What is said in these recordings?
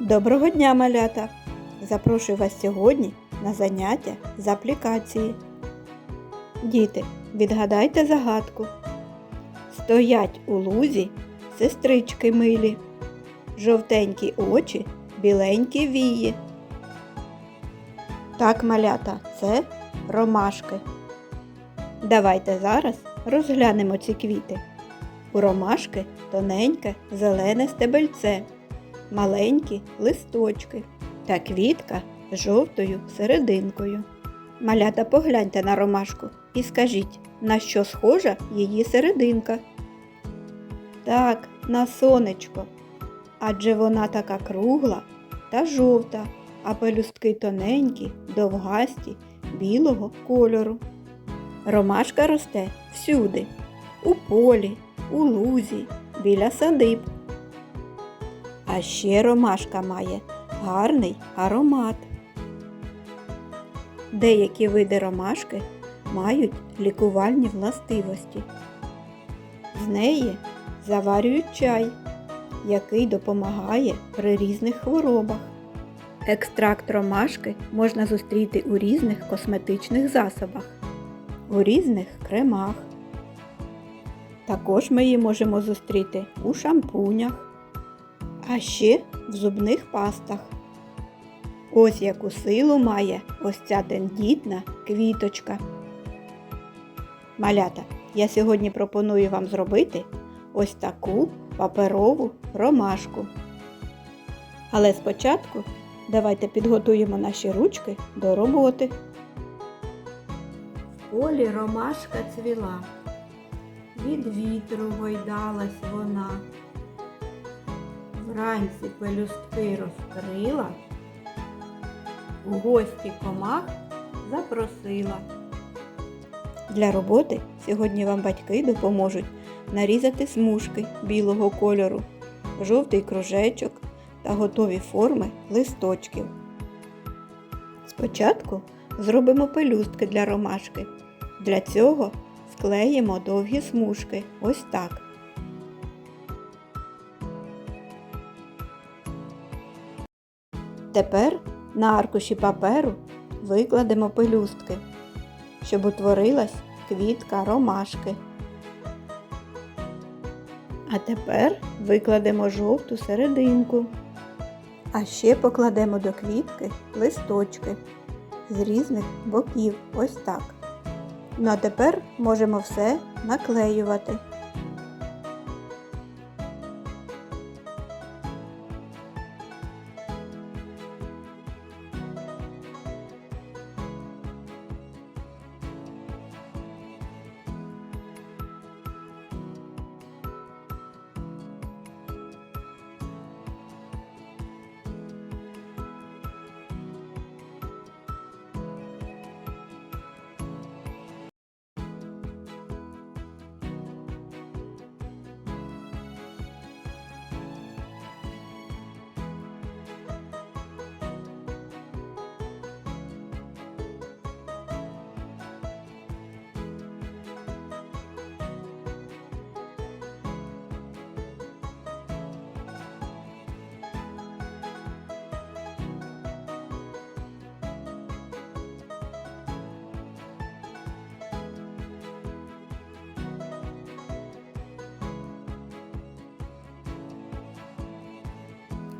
Доброго дня, малята! Запрошую вас сьогодні на заняття з аплікації. Діти, відгадайте загадку. Стоять у лузі сестрички милі, жовтенькі очі, біленькі вії. Так, малята, це ромашки. Давайте зараз розглянемо ці квіти. У ромашки тоненьке зелене стебельце, маленькі листочки та квітка з жовтою серединкою. Малята, погляньте на ромашку і скажіть, на що схожа її серединка? Так, на сонечко. Адже вона така кругла та жовта, а пелюстки тоненькі, довгасті, білого кольору. Ромашка росте всюди, у полі, у лузі, біля садиб. А ще ромашка має гарний аромат. Деякі види ромашки мають лікувальні властивості. З неї заварюють чай, який допомагає при різних хворобах. Екстракт ромашки можна зустріти у різних косметичних засобах, у різних кремах. Також ми її можемо зустріти у шампунях, а ще в зубних пастах. Ось яку силу має ось ця тендітна квіточка. Малята, я сьогодні пропоную вам зробити ось таку паперову ромашку. Але спочатку давайте підготуємо наші ручки до роботи. В полі ромашка цвіла, від вітру гойдалась вона. Вранці пелюстки розкрила, у гості комах запросила. Для роботи сьогодні вам батьки допоможуть нарізати смужки білого кольору, жовтий кружечок та готові форми листочків. Спочатку зробимо пелюстки для ромашки. Для цього склеїмо довгі смужки ось так. Тепер на аркуші паперу викладемо пелюстки, щоб утворилась квітка ромашки. А тепер викладемо жовту серединку. А ще покладемо до квітки листочки з різних боків, ось так. Ну а тепер можемо все наклеювати.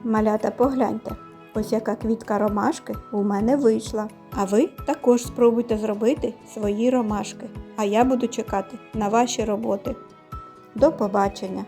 Малята, погляньте, ось яка квітка ромашки у мене вийшла. А ви також спробуйте зробити свої ромашки. А я буду чекати на ваші роботи. До побачення!